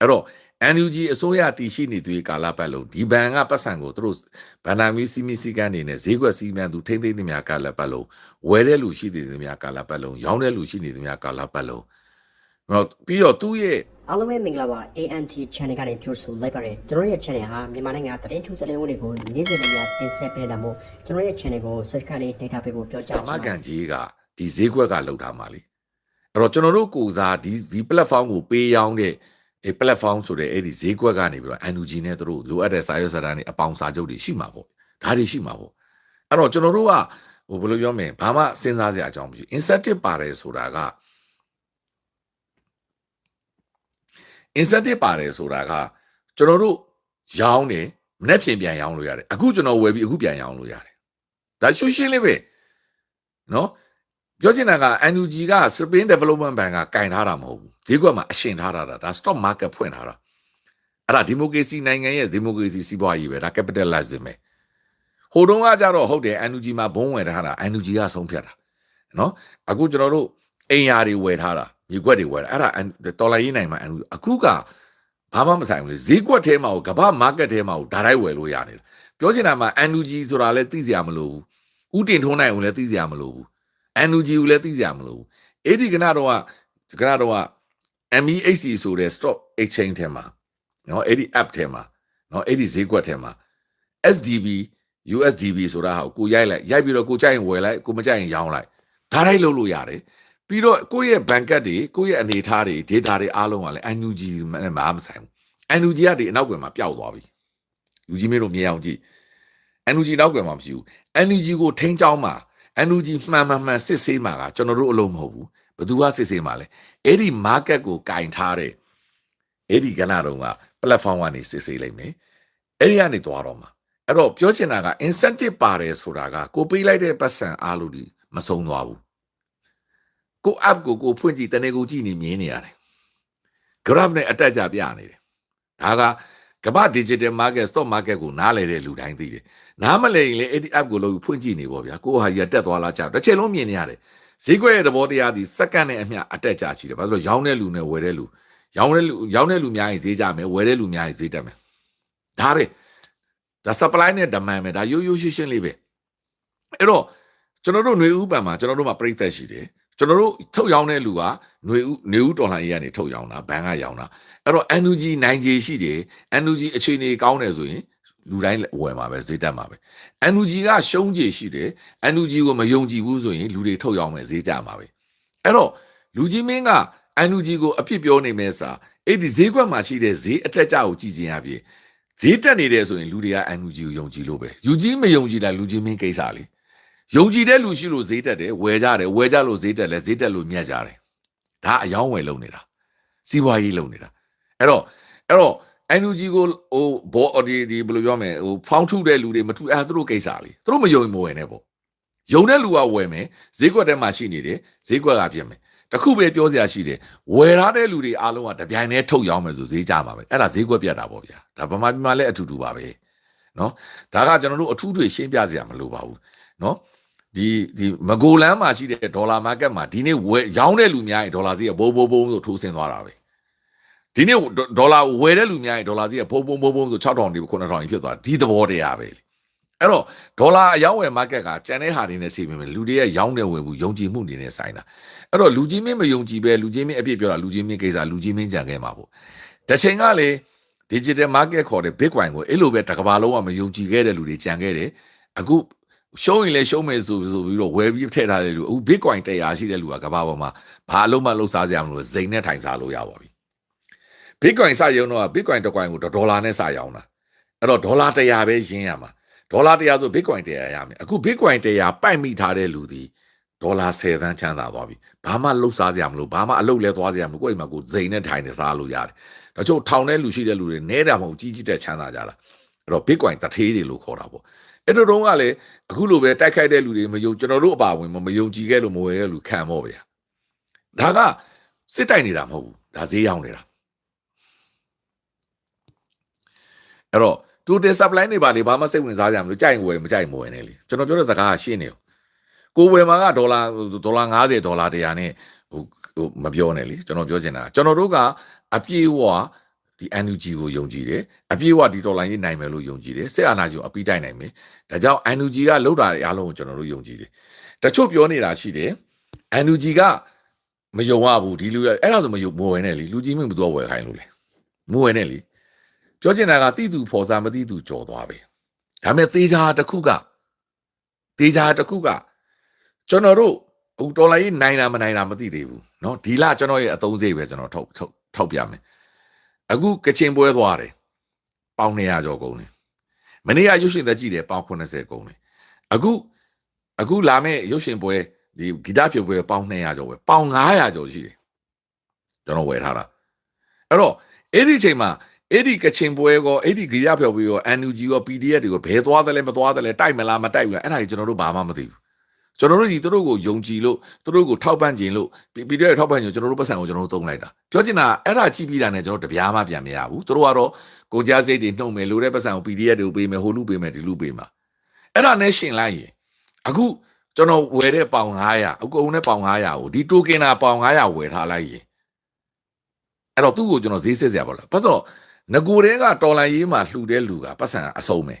အဲ့တော့ NUG အစိုးရတည်ရှိနေသူကာလပတ်လုံးဒီဘဏ်ကပတ်စံကိုသူတို့ဗန္ဒာမီစီမီစီကန်နေနဲ့ဈေးကွက်စီမံသူထိမ့်သိမ့်သမျှကာလပတ်လုံးဝယ်တဲ့လူရှိနေသမျှကာလပတ်လုံးရောင်းတဲ့လူရှိနေသမျှကာလပတ်လုံးအဲ့တော့ပြီးတော့သူ့ရဲ့အားလုံးပဲမင်္ဂလာပါ ANT channel ကနေကြိုဆိုလိုက်ပါတယ်ကျွန်တော်ရဲ့ channel ဟာမြန်မာနိုင်ငံသတင်းထူးသတင်းဝင်တွေကိုနေ့စဉ်နဲ့တင်ဆက်ပေးတာမို့ကျွန်တော်ရဲ့ channel ကို subscribe လေးနှိပ်ထားပေးဖို့ပြောကြားချင်အမပါတကန်ယ်ကြီးကဒီဈေးကွက်ကလောက်ထားမှာလीအဲ့တော့ကျွန်တော်တို့ကိုစားဒီဒီ platform ကိုပေးရောင်းတဲ့ အဲ platform ဆိုတဲ့အဲ့ဒီဈေးကွက်ကနေပြီးတော့ NUG နဲ့သူတို့လိုအပ်တဲ့စာရွက်စာတမ်းတွေအပေါင်စာချုပ်တွေရှိမှာပေါ့ဒါတွေရှိမှာပေါ့အဲ့တော့ကျွန်တော်တို့ကဟိုဘယ်လိုပြောမလဲဘာမှစဉ်းစားစရာအကြောင်းမရှိ incentive ပါတယ်ဆိုတာက incentive ပါတယ်ဆိုတာကကျွန်တော်တို့ရောင်းတယ်မနေ့ပြင်ပြန်ရောင်းလို့ရတယ်အခုကျွန်တော်ဝယ်ပြီးအခုပြန်ရောင်းလို့ရတယ်ဒါရှင်းရှင်းလေးပဲနော် ပြောချင်တာက NUG က Spring Development Bank ကကင်ထားတာမဟုတ်ဘူးဈေးကွက်မှာအရှင်ထားတာဒါ stock market ဖွင့်ထားတာအဲ့ဒါဒီမိုကရေစီနိုင်ငံရဲ့ဒီမိုကရေစီစီးပွားရေးပဲဒါ capitalism ပဲဟိုတုန်းကကြတော့ဟုတ်တယ် NUG မှာဘုံဝယ်ထားတာ NUG ကဆုံးဖြတ်တာနော်အခုကျွန်တော်တို့အိမ်ယာတွေဝယ်ထားတာမြေကွက်တွေဝယ်တာအဲ့ဒါတော်လိုင်းရေးနိုင်မှာ NUG အခုကဘာမှမဆိုင်ဘူးလေဈေးကွက်ထဲမှာကိုကမ္ဘာ market ထဲမှာကိုဒါတိုင်းဝယ်လို့ရနေတယ်ပြောချင်တာမှာ NUG ဆိုတာလည်းသိစရာမလိုဘူးဥတင်ထုံးနိုင်ဘူးလည်းသိစရာမလိုဘူး NUG ကိုလည်းသိစရာမလိုဘူးအဲ့ဒီကနတော့ကကနတော့က MEHC ဆိုတဲ့ stock exchange ထဲမှာနော်အဲ့ဒီ app ထဲမှာနော်အဲ့ဒီဈေးကွက်ထဲမှာ SDB USDB ဆိုတာဟာကိုရိုက်လိုက်ရိုက်ပြီးတော့ကိုကြိုက်ရင်ဝယ်လိုက်ကိုမကြိုက်ရင်ရောင်းလိုက်ဒါတိုင်းလုပ်လို့ရတယ်ပြီးတော့ကိုယ့်ရဲ့ bank တွေကိုယ့်ရဲ့အနေအထားတွေ data တွေအားလုံးကလည်း NUG နဲ့မအားမဆိုင်ဘူး NUG ကဒီအနောက်ကွယ်မှာပျောက်သွားပြီလူကြီးမင်းတို့မြင်အောင်ကြည့် NUG နောက်ကွယ်မှာမရှိဘူး NUG ကိုထိန်းချောင်းမှာ NUG မှန်မှန်မှန်စစ်ဆေးမှာကကျွန်တော်တို့အလုံးမဟုတ်ဘူးဘယ်သူကစစ်ဆေးမှာလဲအဲ့ဒီ market ကိုကင်ထားတဲ့အဲ့ဒီကဏ္ဍတုန်းက platform ကနေစစ်ဆေးလိုက်မယ်အဲ့ဒီကနေသွားတော့မှာအဲ့တော့ပြောချင်တာက incentive ပါတယ်ဆိုတာကကိုပေးလိုက်တဲ့ပတ်စံအားလို့ဒီမဆုံးသွားဘူးကို app ကိုကိုဖွင့်ကြည့်တနေ့ကိုကြည့်နေမြင်နေရတယ် graph နဲ့အတက်ကြပြနေတယ်ဒါက ကမ္ဘာ digital market stock market ကိုနားလည်တဲ့လူတိုင်းသိတယ်နားမလည်ရင်လေအဲ့ဒီ app ကိုလို့ဖွင့်ကြည့်နေပေါ့ဗျာကိုဟာကြီးကတက်သွားလားကြာတစ်ချက်လုံးမြင်နေရတယ်ဈေးကွက်ရဲ့သဘောတရားဒီစက္ကန့်နဲ့အမျှအတက်ကြရှိတယ်ဘာလို့လဲရောင်းတဲ့လူနဲ့ဝယ်တဲ့လူရောင်းတဲ့လူရောင်းတဲ့လူများရင်ဈေးကြမယ်ဝယ်တဲ့လူများရင်ဈေးတက်မယ်ဒါပဲဒါ supply နဲ့ demand ပဲဒါရိုးရိုးရှင်းရှင်းလေးပဲအဲ့တော့ကျွန်တော်တို့ຫນွေဥပံမှာကျွန်တော်တို့မှာပြိသက်ရှိတယ် ကျွန်တော်တို့ထုတ်ရောင်းတဲ့လူကຫນွေဥຫນွေဥတော်လှန်ရေးကနေထုတ်ရောင်းတာဘဏ်ကရောင်းတာအဲ့တော့ NUG နိုင်ခြေရှိတယ် NUG အခြေအနေကောင်းတယ်ဆိုရင်လူတိုင်းဝယ်မှာပဲဈေးတက်မှာပဲ NUG ကရှုံးကြရှိတယ် NUG ကိုမယုံကြည်ဘူးဆိုရင်လူတွေထုတ်ရောင်းမယ်ဈေးကြမှာပဲအဲ့တော့လူကြီးမင်းက NUG ကိုအဖြစ်ပြောနေမဲ့စာအဲ့ဒီဈေးကွက်မှာရှိတဲ့ဈေးအတက်ကြကိုကြည့်ခြင်းအပြင်ဈေးတက်နေတယ်ဆိုရင်လူတွေက NUG ကိုယုံကြည်လို့ပဲယူကြီးမယုံကြည်တာလူကြီးမင်းကိစ္စလေ ယုံကြည်တဲ့လူရှိလို့ဈေးတက်တယ်ဝယ်ကြတယ်ဝယ်ကြလို့ဈေးတက်လဲဈေးတက်လို့မြတ်ကြတယ်ဒါအယောင်းဝယ်လုပ်နေတာစီးပွားရေးလုပ်နေတာအဲ့တော့အဲ့တော့ NUG ကိုဟိုဘောဒီဒီဘယ်လိုပြောမလဲဟိုဖောင်းထုတဲ့လူတွေမထုအဲသူတို့ကိစ္စလေသူတို့မယုံမဝယ်နဲ့ပေါ့ယုံတဲ့လူကဝယ်မယ်ဈေးကွက်ထဲမှာရှိနေတယ်ဈေးကွက်ကပြင်မယ်တခုပဲပြောစရာရှိတယ်ဝယ်ထားတဲ့လူတွေအားလုံးကတပြိုင်တည်းထုတ်ရောင်းမယ်ဆိုဈေးကြမှာပဲအဲ့ဒါဈေးကွက်ပြတ်တာပေါ့ဗျာဒါဗမာပြည်မှာလည်းအထူတူပါပဲနော်ဒါကကျွန်တော်တို့အထူးတွေရှင်းပြစရာမလိုပါဘူးနော် ဒီဒီမဂိုလန်းမှာရှိတဲ့ဒေါ်လာမာကတ်မှာဒီနေ့ဝယ်ရောင်းတဲ့လူများရင်ဒေါ်လာဈေးကဘိုးဘိုးဘုံဆိုထိုးဆင်းသွားတာပဲဒီနေ့ဒေါ်လာဝယ်တဲ့လူများရင်ဒေါ်လာဈေးကဘုံဘုံဘုံဘုံဆို6000ဒီ9000ကြီးဖြစ်သွားဒီသဘောတရားပဲလေအဲ့တော့ဒေါ်လာအယောင်းဝယ် market ကကျန်တဲ့ဟာတွေနဲ့စီမင်းလူတွေရဲ့ရောင်းတဲ့ဝယ်မှုယုံကြည်မှုနေနဲ့ဆိုင်တာအဲ့တော့လူကြီးမင်းမယုံကြည်ပဲလူကြီးမင်းအပြစ်ပြောတာလူကြီးမင်းကိစ္စလူကြီးမင်းကြံခဲ့မှာပေါ့တစ်ချိန်ကလေ digital market ခေါ်တဲ့ bitcoin ကိုအဲ့လိုပဲတစ်ကမ္ဘာလုံးကမယုံကြည်ခဲ့တဲ့လူတွေကြံခဲ့တယ်အခု ရှုံးရင်လည်းရှုံးမယ်ဆိုဆိုပြီးတော့ဝယ်ပြီးထည့်ထားတဲ့လူအခု bitcoin 100ရှိတဲ့လူကကမ္ဘာပေါ်မှာဘာလုံးမလှုပ်ရှားစရာမလိုဇိမ်နဲ့ထိုင်စားလို့ရပါပြီ bitcoin စရုံတော့ bitcoin တစ် coin ကိုဒေါ်လာနဲ့စရောင်းတာအဲ့တော့ဒေါ်လာ100ပဲရင်းရမှာဒေါ်လာ100ဆို bitcoin 100ရမယ်အခု bitcoin 100ပိုက်မိထားတဲ့လူဒီဒေါ်လာ10သန်းချမ်းသာသွားပြီဘာမှလှုပ်ရှားစရာမလိုဘာမှအလုပ်လဲသွားစရာမလိုကိုယ့်အိမ်မှာကိုယ်ဇိမ်နဲ့ထိုင်နေစားလို့ရတယ်ဒါချို့ထောင်တဲ့လူရှိတဲ့လူတွေနဲတာမဟုတ်ကြီးကြီးတဲ့ချမ်းသာကြတာအဲ့တော့ bitcoin တထေးတွေလို့ခေါ်တာပေါ့ အဲ့တို့တုန်းကလည်းအခုလိုပဲတိုက်ခိုက်တဲ့လူတွေမယုံကျွန်တော်တို့အပါဝင်မယုံကြည်ခဲ့လို့မဝယ်ခဲ့လူခံမော့ဗျာဒါကစစ်တိုက်နေတာမဟုတ်ဘူးဒါဈေးရောက်နေတာအဲ့တော့ total supply နေပါလေဘာမှစိတ်ဝင်စားကြမလို့ကြိုက်ရင်ဝယ်မကြိုက်ရင်မဝယ်နဲ့လေကျွန်တော်ပြောတဲ့စကားကရှင်းနေရောကိုဝယ်မှာကဒေါ်လာဒေါ်လာ90ဒေါ်လာ100နဲ့ဟိုဟိုမပြောနဲ့လေကျွန်တော်ပြောချင်တာကျွန်တော်တို့ကအပြေးဝ ဒီ NUG ကိုယုံကြည်တယ်အပြည့်အဝဒီဒေါ်လာရေးနိုင်မယ်လို့ယုံကြည်တယ်စစ်အာဏာရှင်ကိုအပိတိုက်နိုင်မယ်ဒါကြောင့် NUG ကလှုပ်တာတွေအားလုံးကိုကျွန်တော်တို့ယုံကြည်တယ်တချို့ပြောနေတာရှိတယ် NUG ကမယုံရဘူးဒီလူရအဲ့ဒါဆိုမယုံမဝယ်နဲ့လေလူကြီးမင်းဘယ်သူကဝယ်ခိုင်းလို့လဲမဝယ်နဲ့လေပြောချင်တာကတိတူဖော်စားမတိတူကြော်သွားပဲဒါပေမဲ့သေးချာတစ်ခုကသေးချာတစ်ခုကကျွန်တော်တို့ဟိုဒေါ်လာရေးနိုင်တာမနိုင်တာမသိသေးဘူးเนาะဒီလကျွန်တော်ရဲ့အသုံးစရိတ်ပဲကျွန်တော်ထုတ်ထုတ်ထုတ်ပြမယ် အခုကချင်ပွဲသွားတယ်ပေါင်200ကျော်ကုန်တယ်မနေ့ကရုပ်ရှင်သက်ကြည့်တယ်ပေါင်80ကုန်တယ်အခုအခုလာမယ့်ရုပ်ရှင်ပွဲဒီဂီတဖြုတ်ပွဲပေါင်200ကျော်ပဲပေါင်900ကျော်ရှိတယ်ကျွန်တော်ဝယ်ထားတာအဲ့တော့အဲ့ဒီအချိန်မှာအဲ့ဒီကချင်ပွဲကောအဲ့ဒီဂီတဖြုတ်ပွဲကော NUG ကော PDF တွေကိုဘယ်သွားတယ်လဲမသွားတယ်လဲတိုက်မလားမတိုက်ဘူးလားအဲ့ဒါကြီးကျွန်တော်တို့ဘာမှမသိဘူး ကျွန်တော်တို့ဒီသူတို့ကိုယုံကြည်လို့သူတို့ကိုထောက်ပံ့ခြင်းလို့ပြီးတော့ထောက်ပံ့ခြင်းကျွန်တော်တို့ပတ်စံကိုကျွန်တော်တို့သုံးလိုက်တာပြောချင်တာအဲ့ဒါကြည့်ပြီးတာနဲ့ကျွန်တော်တပြားမှပြန်မရဘူးသူတို့ကတော့ကိုကြားစိတ်တွေနှုတ်မယ်လို့တဲ့ပတ်စံကို PDF တွေကိုပေးမယ်ဟိုလူပေးမယ်ဒီလူပေးမှာအဲ့ဒါနဲ့ရှင်လိုက်ရင်အခုကျွန်တော်ဝယ်တဲ့ပေါင်900အကုန်နဲ့ပေါင်900ကိုဒီတိုကင်နာပေါင်900ဝယ်ထားလိုက်ရင်အဲ့တော့သူ့ကိုကျွန်တော်ဈေးစစ်စရာပေါ့လားဘာလို့ငကိုတဲကတော်လန်ရေးမှာလှူတဲ့လူကပတ်စံအဆုံးပဲ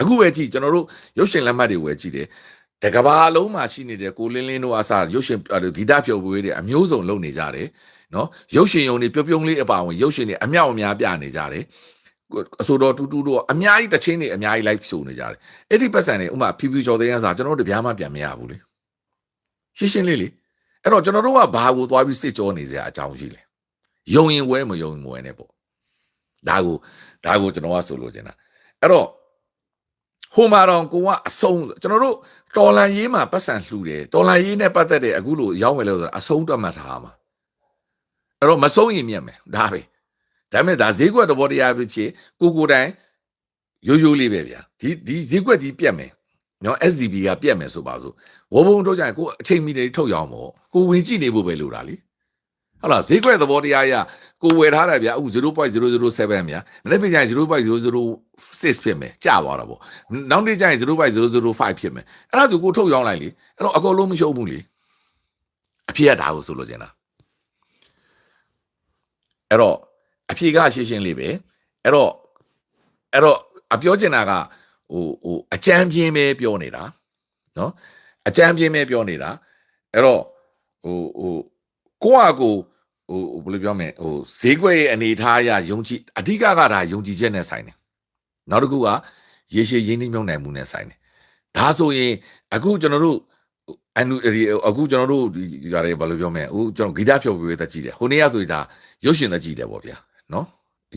အခုပဲကြည့်ကျွန်တော်တို့ရုပ်ရှင်လက်မှတ်တွေဝယ်ကြည့်တယ် တကဘာလုံးမှာရှိနေတဲ့ကိုလင်းလင်းတို့အစားရုပ်ရှင်ဂီတဖြုတ်ပွဲတွေအမျိုးစုံလုပ်နေကြတယ်နော်ရုပ်ရှင်ယုံတွေပြုံပြုံလေးအပါဝင်ရုပ်ရှင်တွေအမြောက်အများပြနေကြတယ်အဆိုတော်တူတူတော့အများကြီးတချင်းတွေအများကြီးလိုက်ဖြိုနေကြတယ်အဲ့ဒီပတ်စံတွေဥမာဖြူဖြူကျော်တဲ့ရစားကျွန်တော်တို့တပြားမှပြန်မရဘူးလေရှင်းရှင်းလေးလေအဲ့တော့ကျွန်တော်တို့ကဘာကိုသွားပြီးစစ်ကြောနေစရာအကြောင်းရှိလဲယုံရင်ဝဲမယုံရင်မဝဲနဲ့ပေါ့ဒါကိုဒါကိုကျွန်တော်ကဆိုလိုချင်တာအဲ့တော့ ဟိုမှာတော့ကိုကအဆုံးကျွန်တော်တို့တော်လန်ရေးမှာပတ်စံလှူတယ်တော်လန်ရေးနဲ့ပတ်သက်တဲ့အခုလိုရောက်မယ်လို့ဆိုတာအဆုံးတတ်မှတ်ထားမှာအဲ့တော့မဆုံးရင်မြတ်မယ်ဒါပဲဒါပေမဲ့ဒါဈေးကွက်သဘောတရားဖြစ်ဖြစ်ကိုကိုတိုင်ရိုးရိုးလေးပဲဗျာဒီဒီဈေးကွက်ကြီးပြတ်မယ်နော် SDB ကပြတ်မယ်ဆိုပါစို့ဝဘုံထုတ်ကြရင်ကိုအချိန်မီတွေထုတ်ရအောင်ပေါ့ကိုဝင်ကြည့်နေဖို့ပဲလိုတာလी ဟုတ်လားဈေးကွက်သဘောတရားအရကိုဝယ်ထားတယ်ဗျာအခု0.007ဗျာမနေ့ပြန်ကျရင်0.006ဖြစ်မယ်ကျသွားတာပေါ့နောက်နေ့ကျရင်0.005ဖြစ်မယ်အဲ့ဒါဆိုကိုထုတ်ရောင်းလိုက်လေအဲ့တော့အကုန်လုံးမရှုံးဘူးလေအဖြစ်ရတာကိုဆိုလို့ကျင်တာအဲ့တော့အဖြေကရှင်းရှင်းလေးပဲအဲ့တော့အဲ့တော့အပြောချင်တာကဟိုဟိုအကြမ်းပြင်းပဲပြောနေတာနော်အကြမ်းပြင်းပဲပြောနေတာအဲ့တော့ဟိုဟို ကိုယ့်အကိုဟိုဘယ်လိုပြောမလဲဟိုဈေးကွက်ရဲ့အနေထားအရယုံကြည်အဓိကကဒါယုံကြည်ချက်နဲ့ဆိုင်တယ်နောက်တစ်ခုကရေရှည်ရင်းနှီးမြှုပ်နှံမှုနဲ့ဆိုင်တယ်ဒါဆိုရင်အခုကျွန်တော်တို့အန်အခုကျွန်တော်တို့ဒီရတယ်ဘာလို့ပြောမလဲအခုကျွန်တော်ဂီတဖြောပြပေးသက်ကြည့်တယ်ဟိုနေ့ကဆိုရင်ဒါရုပ်ရှင်သက်ကြည့်တယ်ပေါ့ဗျာနော်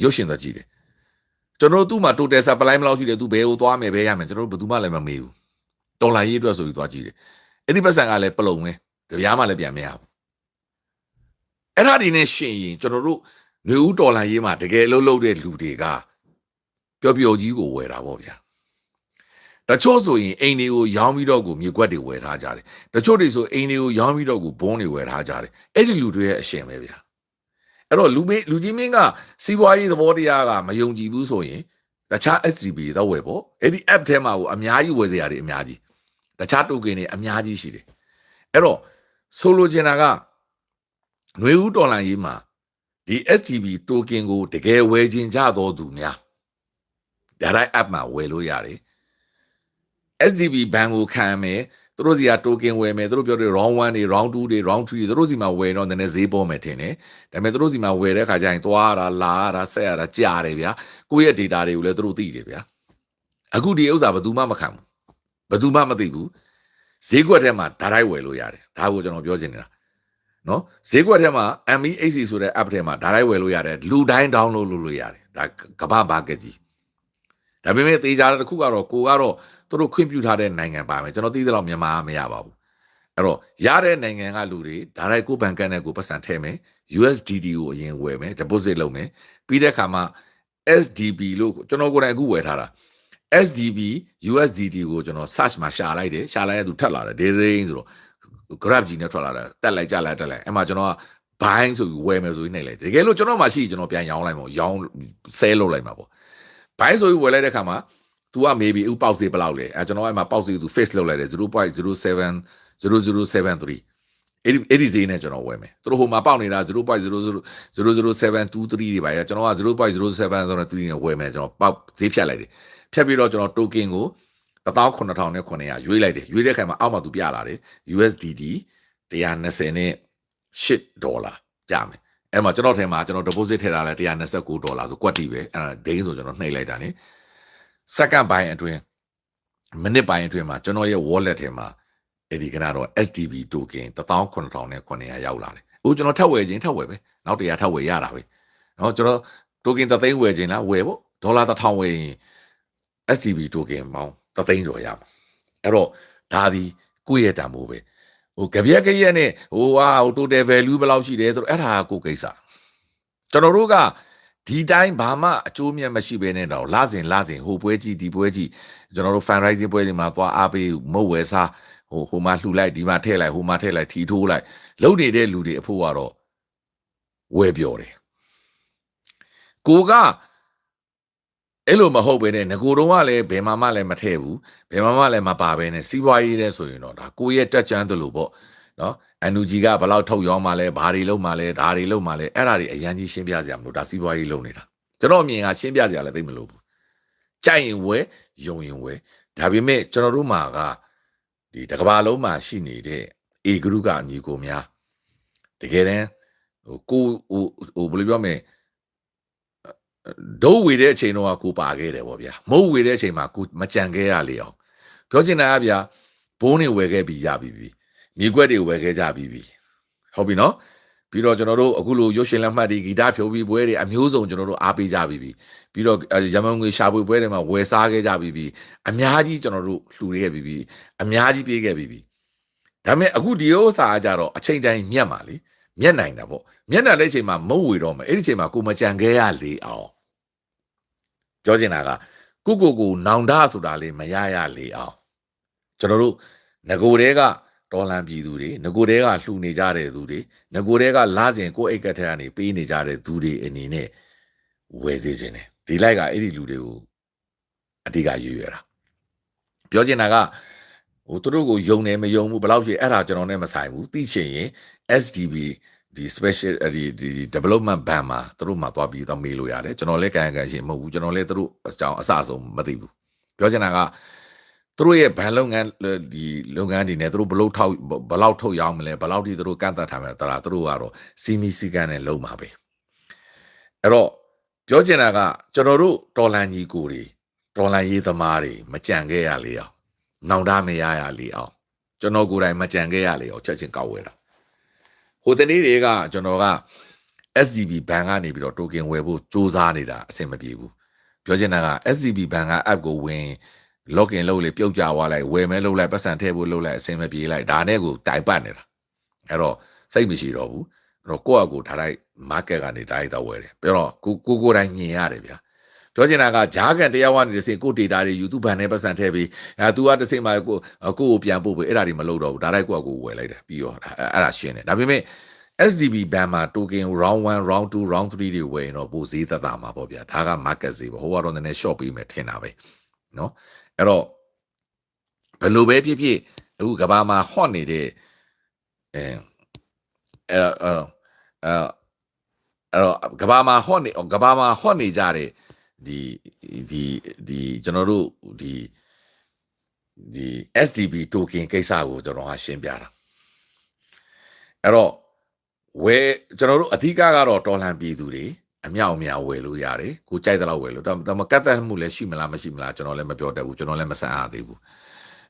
ရုပ်ရှင်သက်ကြည့်တယ်ကျွန်တော်တို့သူ့မှာ total supply မလောက်ရှိတယ်သူဘယ်ကိုသွားမယ်ဘယ်ရမယ်ကျွန်တော်တို့ဘယ်သူမှလည်းမမေးဘူးတော်လာရေးအတွက်ဆိုပြီးသွားကြည့်တယ်အဲ့ဒီပတ်စံကလည်းပလုံပဲတပြားမှလည်းပြန်မရဘူး အဲ့ဒါဒီနဲ့ရှင်ရင်ကျွန်တော်တို့ຫນွေဦးတော်လာရေးမှာတကယ်လှုပ်လှုပ်တဲ့လူတွေကပျော်ပျော်ကြီးကိုဝယ်တာပေါ့ဗျာတချို့ဆိုရင်အိမ်တွေကိုရောင်းပြီးတော့ကိုမြေကွက်တွေဝယ်ထားကြတယ်တချို့တွေဆိုအိမ်တွေကိုရောင်းပြီးတော့ကိုဘုန်းတွေဝယ်ထားကြတယ်အဲ့ဒီလူတွေရဲ့အရှင်ပဲဗျာအဲ့တော့လူမင်းလူကြီးမင်းကစီးပွားရေးသဘောတရားကမယုံကြည်ဘူးဆိုရင်တခြား SDB တော့ဝယ်ပေါ့အဲ့ဒီ app ထဲမှာကိုအများကြီးဝယ်စရာတွေအများကြီးတခြား token တွေအများကြီးရှိတယ်အဲ့တော့ဆိုလိုချင်တာက ຫນွေဦးတော်လန်ရေးမှာဒီ SDB token ကိုတကယ်ဝယ်ခြင်းကြတော်သူများဒါတိုင်း app မှာဝယ်လို့ရတယ် SDB ဘဏ်ကိုခံမယ်သူတို့စီက token ဝယ်မယ်သူတို့ပြောတဲ့ round 1တွေ round 2တွေ round 3တွေသူတို့စီမှာဝယ်တော့နည်းနည်းဈေးပေါ်မယ်ထင်တယ်ဒါပေမဲ့သူတို့စီမှာဝယ်တဲ့ခါကျရင်သွားရတာလာရတာဆက်ရတာကြာတယ်ဗျာကိုယ့်ရဲ့ data တွေကိုလည်းသူတို့သိတယ်ဗျာအခုဒီဥစ္စာဘယ်သူမှမခံဘူးဘယ်သူမှမသိဘူးဈေးကွက်ထဲမှာဒါတိုင်းဝယ်လို့ရတယ်ဒါကိုကျွန်တော်ပြောချင်နေတာ နော်ဈေးကွက်ထဲမှာ MEHC ဆိုတဲ့ app ထဲမှာဒါတိုင်းဝယ်လို့ရတယ်လူတိုင်း download လုပ်လို့ရတယ်ဒါကမ္ဘာ market ကြီးဒါပေမဲ့သေချာတဲ့တစ်ခုကတော့ကိုကတော့သူတို့ခွင့်ပြုထားတဲ့နိုင်ငံပါမယ်ကျွန်တော်သိသလောက်မြန်မာမရပါဘူးအဲ့တော့ရတဲ့နိုင်ငံကလူတွေဒါရိုက်ကိုဘဏ်ကန်နဲ့ကိုပတ်စံထည့်မယ် USDT ကိုအရင်ဝယ်မယ် deposit လုပ်မယ်ပြီးတဲ့အခါမှာ SDB လို့ကျွန်တော်ကိုယ်တိုင်အခုဝယ်ထားတာ SDB USDT ကိုကျွန်တော် search မှာရှာလိုက်တယ်ရှာလိုက်ရသူထက်လာတယ်ဒေဒင်းဆိုတော့ grab ကြီးနဲ့ထွက်လာတာတက်လိုက်ကြလိုက်တက်လိုက်အဲ့မှာကျွန်တော်က buying ဆိုပြီးဝယ်မယ်ဆိုပြီးနှိပ်လိုက်တကယ်လို့ကျွန်တော်မှရှိကျွန်တော်ပြန်ရောင်းလိုက်မှာရောင်း sell လုပ်လိုက်မှာပေါ့ buying ဆိုပြီးဝယ်လိုက်တဲ့အခါမှာ तू က maybe ဥပေါက်စီဘယ်လောက်လဲအဲကျွန်တော်အဲ့မှာပေါက်စီ तू face လုပ်လိုက်တယ်0.07 0073အဲ့ဒီအဲ့ဒီဈေးနဲ့ကျွန်တော်ဝယ်မယ်သူတို့ဟိုမှာပေါက်နေတာ0.0000723တွေပါရကျွန်တော်က0.07ဆိုတော့3နဲ့ဝယ်မယ်ကျွန်တော်ပေါက်ဈေးဖြတ်လိုက်တယ်ဖြတ်ပြီးတော့ကျွန်တော် token ကို 18900နဲ့900ရွေးလိုက်တယ်ရွေးတဲ့ခါမှာအောက်မှာသူပြလာတယ် USDT 120နဲ့8ဒေါ်လာကြမယ်အဲ့မှာကျွန်တော်ထဲမှာကျွန်တော် deposit ထည့်ထားလဲ129ဒေါ်လာဆိုကွက်တီပဲအဲ့ဒါဒိန်းဆိုကျွန်တော်နှိပ်လိုက်တာ ਨੇ second buy အတွင်းမိနစ်ပိုင်းအတွင်းမှာကျွန်တော်ရဲ့ wallet ထဲမှာအဲ့ဒီကနတော့ SDB token 18900နဲ့900ရောက်လာတယ်။အခုကျွန်တော်ထပ်ဝယ်ခြင်းထပ်ဝယ်ပဲ။နောက်တရားထပ်ဝယ်ရတာပဲ။နော်ကျွန်တော် token 3သိန်းဝယ်ခြင်းလားဝယ်ပေါ့ဒေါ်လာ1000ဝယ်ရင် SDB token ပေါင်း 3သိန်းကျော်ရမှာ။အဲ့တော့ဒါဒီကိုယ့်ရဲ့တန်ဖိုးပဲ။ဟိုကြပြက်ကြရက်နဲ့ဟိုဟာဟို total value ဘယ်လောက်ရှိတယ်ဆိုတော့အဲ့ဒါကကိုယ်ကိစ္စ။ကျွန်တော်တို့ကဒီတိုင်းဘာမှအကျိုးမြတ်မရှိဘဲနဲ့တော့လာစဉ်လာစဉ်ဟိုပွဲကြီးဒီပွဲကြီးကျွန်တော်တို့ fundraising ပွဲတွေမှာသွားအားပေးမဟုတ်ဝယ်စားဟိုဟိုမှာလှူလိုက်ဒီမှာထည့်လိုက်ဟိုမှာထည့်လိုက်ထီထိုးလိုက်လုံနေတဲ့လူတွေအဖို့ကတော့ဝယ်ပြောတယ်ကိုက အဲ့လိုမဟုတ်ပဲနဲ့ငကိုတုံးကလည်းဘယ်မှမှလည်းမထည့်ဘူးဘယ်မှမှလည်းမပါပဲနဲ့စီးပွားရေးတဲ့ဆိုရင်တော့ဒါကိုရဲ့တက်ကြမ်းသလိုပေါ့နော်အန်ယူဂျီကဘယ်လောက်ထုတ်ရောင်းမှလဲဘာတွေလုံးမှလဲဒါတွေလုံးမှလဲအဲ့ဒါတွေအရန်ကြီးရှင်းပြစရာမလိုဒါစီးပွားရေးလုံးနေတာကျွန်တော်အမြင်ကရှင်းပြစရာလည်းသိမလို့ဘူးကြိုက်ရင်ဝယ်ယုံရင်ဝယ်ဒါပေမဲ့ကျွန်တော်တို့မှာကဒီတစ်ကဘာလုံးမှာရှိနေတဲ့ A group ကအညီကိုများတကယ်တမ်းဟိုကိုဟိုဟိုဘယ်လိုပြောမလဲ ဒိုးဝေတဲ့အချိန်တော့ကိုပါခဲ့တယ်ဗောဗျာမဟုတ်ဝေတဲ့အချိန်မှာကိုမကြံခဲ့ရလေအောင်ပြောချင်တာကဗျာဘိုးနေဝယ်ခဲ့ပြီးရပြီပြီမြေကွက်တွေဝယ်ခဲ့ကြပြီးပြီဟုတ်ပြီနော်ပြီးတော့ကျွန်တော်တို့အခုလိုရုပ်ရှင်လက်မှတ်တွေဂီတဖြိုးပြီးပွဲတွေအမျိုးစုံကျွန်တော်တို့အားပေးကြပြီးပြီပြီးတော့ရမန်ငွေရှာဖွေပွဲတွေမှာဝယ်စားခဲ့ကြပြီးပြီအများကြီးကျွန်တော်တို့လှူခဲ့ပြီးပြီအများကြီးပေးခဲ့ပြီးပြီဒါပေမဲ့အခုဒီဥစ္စာကကြတော့အချိန်တိုင်းမြတ်ပါလေမြတ်နိုင်တာပေါ့မြတ်နိုင်တဲ့အချိန်မှာမဟုတ်ဝေတော့မယ်အဲ့ဒီအချိန်မှာကိုမကြံခဲ့ရလေအောင် ပြောချင်တာကကိုကိုကိုနောင်တဆိုတာလေးမရရလေအောင်ကျွန်တော်တို့ငကိုတဲကဒေါ်လန်ပြည်သူတွေငကိုတဲကလှူနေကြတဲ့သူတွေငကိုတဲကလာစဉ်ကိုအိတ်ကက်ထက်ကနေပေးနေကြတဲ့သူတွေအနေနဲ့ဝယ်စေခြင်းတယ်ဒီလိုက်ကအဲ့ဒီလူတွေကိုအတိကရွေရွယ်တာပြောချင်တာကဟိုသူတို့ကိုယုံတယ်မယုံဘူးဘယ်လောက်ရှိအဲ့ဒါကျွန်တော်နဲ့မဆိုင်ဘူးသိချင်ရင် SDB ဒီ special ဒီဒီ development ban မှာသူတို့မှာသွားပြီးတော့မေးလို့ရတယ်ကျွန်တော်လည်းကန်ကန်ရှင်းမဟုတ်ဘူးကျွန်တော်လည်းသူတို့အကြောင်းအစဆုံးမသိဘူးပြောချင်တာကသူတို့ရဲ့ဘဏ်လုပ်ငန်းဒီလုပ်ငန်းတွေနဲ့သူတို့ဘလို့ထောက်ဘလောက်ထုတ်ရောင်းမလဲဘလောက်ထိသူတို့ကန့်သတ်ထားမလဲတရာသူတို့ကတော့စီမီစီကန်နဲ့လုံမှာပဲအဲ့တော့ပြောချင်တာကကျွန်တော်တို့တော်လန်ကြီးကိုတွေတော်လန်ရေးသမားတွေမကြံခဲ့ရလေအောင်နောင်တမရရလေအောင်ကျွန်တော်ကိုယ်တိုင်မကြံခဲ့ရလေအောင်ချက်ချင်းကောက်ဝဲတာ ဟိုတနေ့တွေကကျွန်တော်က SCB ဘဏ်ကနေပြီးတော့ token ဝယ်ဖို့စူးစမ်းနေတာအဆင်မပြေဘူးပြောချင်တာက SCB ဘဏ်က app ကိုဝင် login လုပ်လေပြုတ်ကြသွားလိုက်ဝယ်မဲလုပ်လိုက်ပတ်စံထည့်ဖို့လုပ်လိုက်အဆင်မပြေလိုက်ဒါနဲ့ကိုတိုင်ပတ်နေတာအဲ့တော့စိတ်မရှိတော့ဘူးအဲ့တော့ကိုယ့်အကူဒါတိုင်း market ကနေဒါတိုင်းတော့ဝယ်တယ်ပြီးတော့ကိုကိုကိုတိုင်းညင်ရတယ်ဗျာ ပြောချင်တာကဂျားကန်တရားဝင်နေစင်ကို data တွေ YouTube ဘန်နဲ့ပတ်စံထည့်ပြီးအဲ तू ကတစ်စင်မှာကိုကိုကိုပြန်ပို့ပြီးအဲ့ဒါတွေမလုပ်တော့ဘူးဒါတိုင်းကိုကကိုဝယ်လိုက်တယ်ပြီးတော့အဲ့ဒါရှင်းတယ်ဒါပေမဲ့ SDB ဘန်မှာ token round 1 round 2 round 3တွေဝယ်ရင်တော့ပိုဈေးသက်သာမှာပေါ့ဗျာဒါက market ဈေးပေါ့ဟိုကတော့နည်းနည်း short ပေးမယ်ထင်တာပဲเนาะအဲ့တော့ဘယ်လိုပဲဖြစ်ဖြစ်အခုကဘာမှာ hot နေတဲ့အဲအဲ့တော့အဲအဲ့တော့ကဘာမှာ hot နေကဘာမှာ hot နေကြတဲ့ ဒီဒီဒီကျွန်တော်တို့ဒီဒီ SDB token ကိစ္စကိုကျွန်တော်ကရှင်းပြတာအဲ့တော့ဝယ်ကျွန်တော်တို့အဓိကကတော့တော်လန်ပြည်သူတွေအမြောက်အများဝယ်လို့ရတယ်ကိုကြိုက်တဲ့လောက်ဝယ်လို့ဒါမကတ်သက်မှုလည်းရှိမလားမရှိမလားကျွန်တော်လည်းမပြောတတ်ဘူးကျွန်တော်လည်းမဆန်းအားသေးဘူး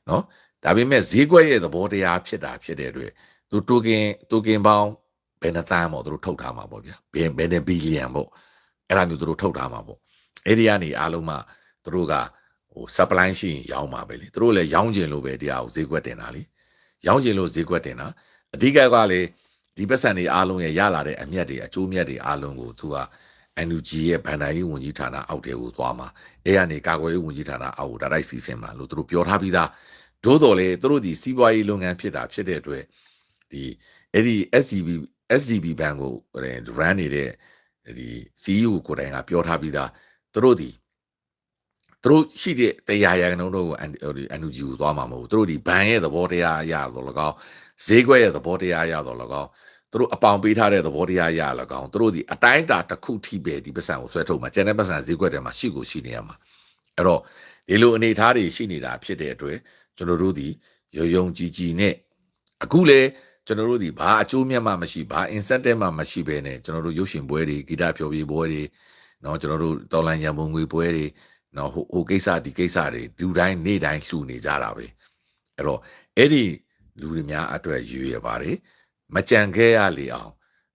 เนาะဒါပေမဲ့ဈေးကွက်ရဲ့သဘောတရားဖြစ်တာဖြစ်တဲ့အတွက်သူတိုကင်တိုကင်ပေါင်းဘယ်နှသန်းပေါ့သူတို့ထုတ်ထားမှာပေါ့ဗျာဘယ်ဘယ်နှဘီလီယံပေါ့အဲ့ဒါမျိုးသူတို့ထုတ်ထားမှာပေါ့ အဲ့ဒီကနေအားလုံးမှသူတို့ကဟို supply ရှိရင်ရောင်းမှာပဲလေသူတို့လည်းရောင်းကျင်လို့ပဲတရားကိုဈေးကွက်တင်တာလေရောင်းကျင်လို့ဈေးကွက်တင်တာအဓိကကလည်းဒီပတ်စံတွေအားလုံးရဲ့ရလာတဲ့အမျက်တွေအကျိုးမြတ်တွေအားလုံးကိုသူက NUG ရဲ့ဗန်ဒာရေးဝန်ကြီးဌာနအောက်ထဲကိုသွားမှာအဲကနေကာကွယ်ရေးဝန်ကြီးဌာနအောက်ကိုဒါတိုက်စီစဉ်မှာလို့သူတို့ပြောထားပြီးသားဒို့တော်လေသူတို့ဒီစီးပွားရေးလုပ်ငန်းဖြစ်တာဖြစ်တဲ့အတွက်ဒီအဲ့ဒီ SCB SGB ဘဏ်ကို run နေတဲ့ဒီ CEO ကိုယ်တိုင်ကပြောထားပြီးသား သူတို့ဒီသူတို့ရှိတဲ့တရားရကနှုန်းတို့ကို NUG ကိုသွားမှာမဟုတ်ဘူးသူတို့ဒီဘန်ရဲ့သဘောတရားအရတော့လကောက်ဈေးကွက်ရဲ့သဘောတရားအရတော့လကောက်သူတို့အပေါင်ပေးထားတဲ့သဘောတရားအရလကောက်သူတို့ဒီအတိုင်းအတာတစ်ခုထိပဲဒီပတ်စံကိုဆွဲထုတ်မှာကျန်တဲ့ပတ်စံဈေးကွက်ထဲမှာရှိကိုရှိနေရမှာအဲ့တော့ဒီလိုအနေအထားတွေရှိနေတာဖြစ်တဲ့အတွက်ကျွန်တော်တို့ဒီရုံရုံကြည်ကြည်နဲ့အခုလေကျွန်တော်တို့ဒီဘာအကျိုးမြတ်မှမရှိဘာ incentive မှမရှိဘဲနဲ့ကျွန်တော်တို့ရုပ်ရှင်ပွဲတွေဂီတဖျော်ဖြေပွဲတွေ เนาะကျွန်တော်တို့တော်လန်ရံပုံငွေပွဲတွေเนาะဟိုဟိုကိစ္စဒီကိစ္စတွေလူတိုင်းနေ့တိုင်းလှူနေကြတာပဲအဲ့တော့အဲ့ဒီလူတွေများအတွက်ရည်ရပါတယ်မကြံခဲ့ရလေအောင်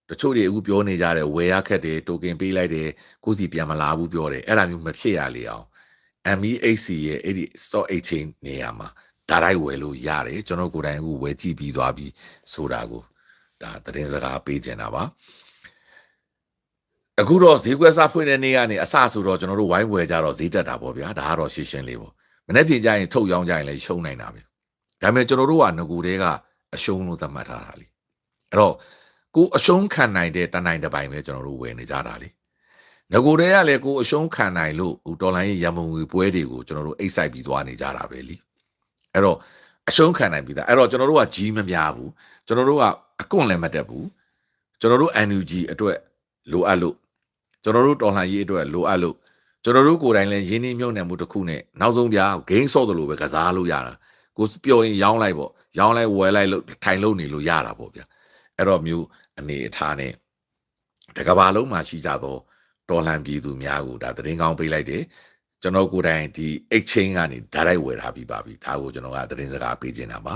တချို့တွေအခုပြောနေကြတယ်ဝယ်ရခက်တယ်တိုကင်ပေးလိုက်တယ်ကိုစီပြန်မလာဘူးပြောတယ်အဲ့ဒါမျိုးမဖြစ်ရလေအောင် MEHC ရဲ့အဲ့ဒီ stock exchange နေရာမှာဒါတိုင်းဝယ်လို့ရတယ်ကျွန်တော်ကိုယ်တိုင်အခုဝယ်ကြည့်ပြီးသွားပြီဆိုတာကိုဒါသတင်းစကားပေးချင်တာပါ အခုတော့ဈေးကွက်စားဖွင့်တဲ့နေ့ကနေအစဆိုတော့ကျွန်တော်တို့ဝိုင်းဝယ်ကြတော့ဈေးတက်တာပေါ့ဗျာဒါကတော့ရှင်းရှင်းလေးပေါ့မနေ့ပြင်ကြရင်ထုတ်ရောင်းကြရင်လည်းရှုံးနိုင်တာပဲဒါပေမဲ့ကျွန်တော်တို့ကငကူတဲကအရှုံးလို့သတ်မှတ်ထားတာလေအဲ့တော့ကိုအရှုံးခံနိုင်တဲ့တန်နိုင်တစ်ပိုင်ပဲကျွန်တော်တို့ဝယ်နေကြတာလေငကိုတဲကလည်းကိုအရှုံးခံနိုင်လို့ဟိုတော်လိုင်းရံပုံငွေပွဲတွေကိုကျွန်တော်တို့အိတ်ဆိုင်ပြီးသွားနေကြတာပဲလीအဲ့တော့အရှုံးခံနိုင်ပြီသားအဲ့တော့ကျွန်တော်တို့ကကြီးမများဘူးကျွန်တော်တို့ကအကွန့်လည်းမတက်ဘူးကျွန်တော်တို့ NUG အတွက်လိုအပ်လို့ ကျွန်တော်တို့တော်လှန်ရေးအတွက်လိုအပ်လို့ကျွန်တော်တို့ကိုယ်တိုင်လည်းရင်းနှီးမြှုပ်နှံမှုတစ်ခုနဲ့နောက်ဆုံးပြားဂိမ်းဆော့တယ်လို့ပဲကစားလို့ရတာကိုပျော်ရင်ရောင်းလိုက်ပေါ့ရောင်းလိုက်ဝယ်လိုက်လို့ထိုင်လို့နေလို့ရတာပေါ့ဗျအဲ့တော့မျိုးအနေအထားနဲ့တကဘာလုံးမှာရှိကြတော့တော်လှန်ပြည်သူများကိုဒါသတင်းကောင်းပေးလိုက်တယ်ကျွန်တော်ကိုယ်တိုင်ဒီ exchange ကနေ direct ဝယ်ထားပြီးပါပြီဒါကိုကျွန်တော်ကသတင်းစကားပေးချင်တာပါ